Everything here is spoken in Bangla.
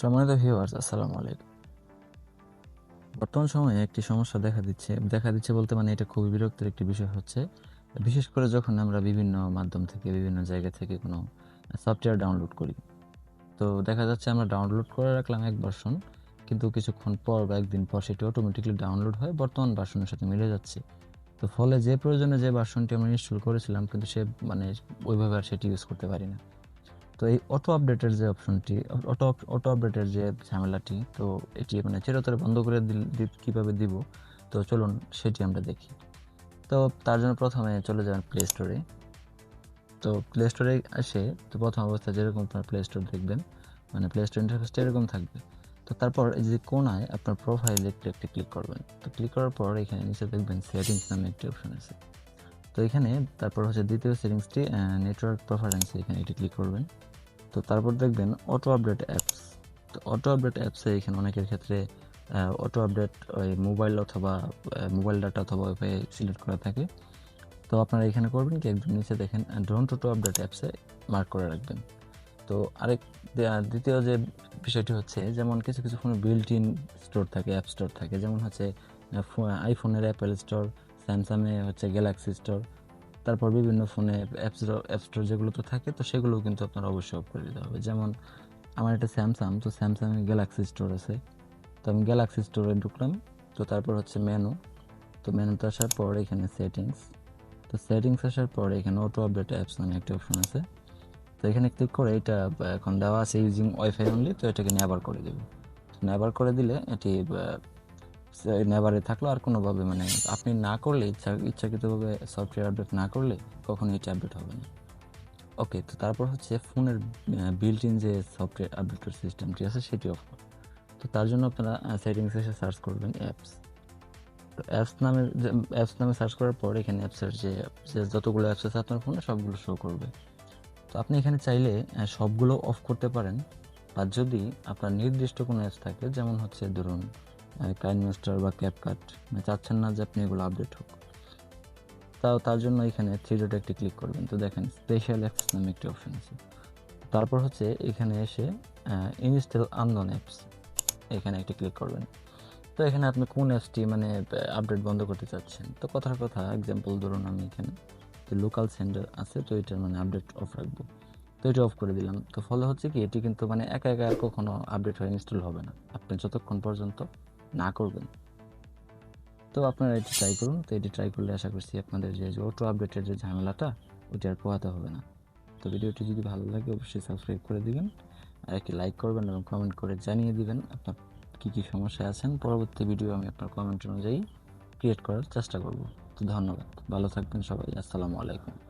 সম্মানিত ভিউয়ার্স আসসালামু আলাইকুম। বর্তমান সময়ে একটি সমস্যা দেখা দিচ্ছে। দেখা দিচ্ছে বলতে মানে এটা খুবই বিরক্তির একটি বিষয় হচ্ছে, বিশেষ করে যখন আমরা বিভিন্ন মাধ্যম থেকে, বিভিন্ন জায়গা থেকে কোনো সফটওয়্যার ডাউনলোড করি। তো দেখা যাচ্ছে আমরা ডাউনলোড করে রাখলাম এক ভার্সন কিন্তু কিছুক্ষণ পর বা একদিন পর সেটি অটোমেটিকলি ডাউনলোড হয় বর্তমান ভার্সনের সাথে মিলে যাচ্ছে। তো ফলে যে প্রয়োজনে যে ভার্সনটি আমরা ইনস্টল করেছিলাম, কিন্তু সে মানে ওইভাবে আর সেটি ইউজ করতে পারি না। তো এই অটো আপডেটের যে অপশনটি অটো অটো আপডেটের যে ঝামেলাটি, তো এটি মানে চিরতরে বন্ধ করে কীভাবে দিব? তো চলুন সেটি আমরা দেখি। তো তার জন্য প্রথমে চলে যাবেন প্লে স্টোরে তো প্লে স্টোরে এসে তো প্রথম অবস্থায় যেরকম আপনার প্লে স্টোর দেখবেন মানে প্লে স্টোর ইন্টারফেসটা এরকম থাকবে। তো তারপর এই যে কোনায় আপনার প্রোফাইলে একটি ক্লিক করবেন। তো ক্লিক করার পর এখানে নিচে দেখবেন সেটিংস নামে একটি অপশন আছে। তো এখানে তারপর হচ্ছে দ্বিতীয় সেটিংসটি নেটওয়ার্ক প্রেফারেন্স এখানে এটি ক্লিক করবেন। তো তারপর দেখবেন অটো আপডেট অ্যাপস তো অটো আপডেট অ্যাপসে এখানে অনেকের ক্ষেত্রে অটো আপডেট ওই মোবাইল অথবা মোবাইল ডাটা অথবা ওয়াইফাই সিলেক্ট করা থাকে। তো আপনারা এখানে করবেন কি, একদম নিচে দেখেন ডোন্ট অটো আপডেট অ্যাপসে মার্ক করে রাখবেন। তো আরেক দ্বিতীয় যে বিষয়টি হচ্ছে, যেমন কিছু কিছু ফোনে বিল্ট ইন স্টোর থাকে অ্যাপ স্টোর থাকে। যেমন হচ্ছে আইফোনের অ্যাপেল স্টোর স্যামসাংয়ে হচ্ছে গ্যালাক্সি স্টোর তারপর বিভিন্ন ফোনে অ্যাপস অ্যাপ স্টোর যেগুলো তো থাকে, তো সেগুলোও কিন্তু আপনার অবশ্যই অফ করে দিতে হবে। যেমন আমার এটা স্যামসাং তো স্যামসাংয়ে গ্যালাক্সি স্টোর আছে। তো আমি গ্যালাক্সি স্টোরে ঢুকলাম, তো তারপর হচ্ছে মেনু তো মেনুতে আসার পর এখানে সেটিংস তো সেটিংস আসার পর এখানে অটো আপডেট অ্যাপস নামে একটা অপশন আছে। তো এখানে ক্লিক করে এটা এখন দেওয়া আছে ইউজিং ওয়াইফাই অনলি তো এটাকে নেবার করে দেবে। নেবার করে দিলে এটি নেভারে থাকল আর কোনোভাবে মানে আপনি না করলে, ইচ্ছা, ইচ্ছাকৃতভাবে সফটওয়্যার আপডেট না করলে কখনো এটি আপডেট হবে না। ওকে তো তারপর হচ্ছে ফোনের বিল্ট ইন যে সফটওয়্যার আপডেটের সিস্টেমটি আছে সেটি অফ তো তার জন্য আপনারা সেটিংস এসে সার্চ করবেন অ্যাপস তো অ্যাপস নামে অ্যাপস নামে সার্চ করার পর এখানে অ্যাপসের যে যতগুলো অ্যাপস আছে আপনার ফোনে সবগুলো শো করবে। তো আপনি এখানে চাইলে সবগুলো অফ করতে পারেন। বা যদি আপনার নির্দিষ্ট কোনো অ্যাপস থাকে, যেমন হচ্ছে ধরুন কাইন মাস্টার বা ক্যাপকাট মানে চাচ্ছেন না যে আপনি এগুলো আপডেট হোক। তাও তার জন্য এখানে থ্রি ডট একটি ক্লিক করবেন। তো দেখেন স্পেশাল অ্যাপস নামে একটি অপশন আছে। তারপর হচ্ছে এখানে এসে ইনস্টল আননোন অ্যাপস এখানে একটি ক্লিক করবেন। তো এখানে আপনি কোন অ্যাপসটি মানে আপডেট বন্ধ করতে চাচ্ছেন? তো কথার কথা এক্সাম্পল ধরুন আমি এখানে, যে লোকাল সেন্টার আছে, তো এটার মানে আপডেট অফ রাখব। তো এটা অফ করে দিলাম। তো ফলে হচ্ছে কি, এটি কিন্তু মানে একা একা আর কখনো আপডেট হয়ে ইনস্টল হবে না। আপনি যতক্ষণ পর্যন্ত না করবেন। তো আপনারা এটি ট্রাই করুন। তো এটি ট্রাই করলে আশা করছি আপনাদের যে অটো আপডেটের যে ঝামেলাটা ওইটা আর পোহাতে হবে না। তো ভিডিওটি যদি ভালো লাগে, অবশ্যই সাবস্ক্রাইব করে দিবেন। আর একটি লাইক করবেন এবং কমেন্ট করে জানিয়ে দিবেন আপনার কী কী সমস্যায় আছেন। পরবর্তী ভিডিও আমি আপনার কমেন্ট অনুযায়ী ক্রিয়েট করার চেষ্টা করব। তো ধন্যবাদ। ভালো থাকবেন সবাই। আসসালামু আলাইকুম।